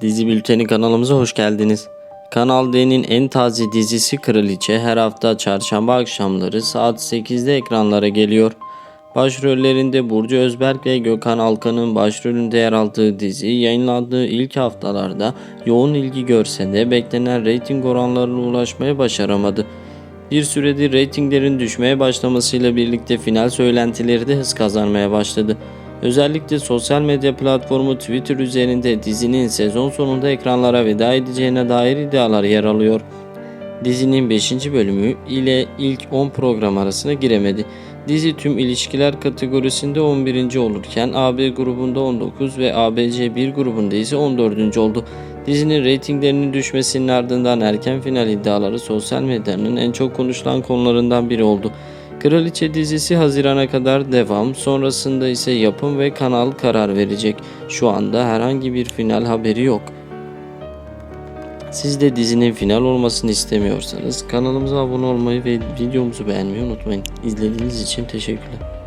Dizi Bülteni kanalımıza hoş geldiniz. Kanal D'nin en taze dizisi Kraliçe her hafta çarşamba akşamları saat 8'de ekranlara geliyor. Başrollerinde Burcu Özberk ve Gökhan Alkan'ın başrolünde yer aldığı dizi yayınlandığı ilk haftalarda yoğun ilgi görse de beklenen reyting oranlarına ulaşmaya başaramadı. Bir süredir reytinglerin düşmeye başlamasıyla birlikte final söylentileri de hız kazanmaya başladı. Özellikle sosyal medya platformu Twitter üzerinde dizinin sezon sonunda ekranlara veda edeceğine dair iddialar yer alıyor. Dizinin 5. bölümü ile ilk 10 program arasına giremedi. Dizi tüm ilişkiler kategorisinde 11. olurken AB grubunda 19 ve ABC 1 grubunda ise 14. oldu. Dizinin reytinglerinin düşmesinin ardından erken final iddiaları sosyal medyanın en çok konuşulan konularından biri oldu. Kraliçe dizisi Haziran'a kadar devam, sonrasında ise yapım ve kanal karar verecek. Şu anda herhangi bir final haberi yok. Siz de dizinin final olmasını istemiyorsanız kanalımıza abone olmayı ve videomuzu beğenmeyi unutmayın. İzlediğiniz için teşekkürler.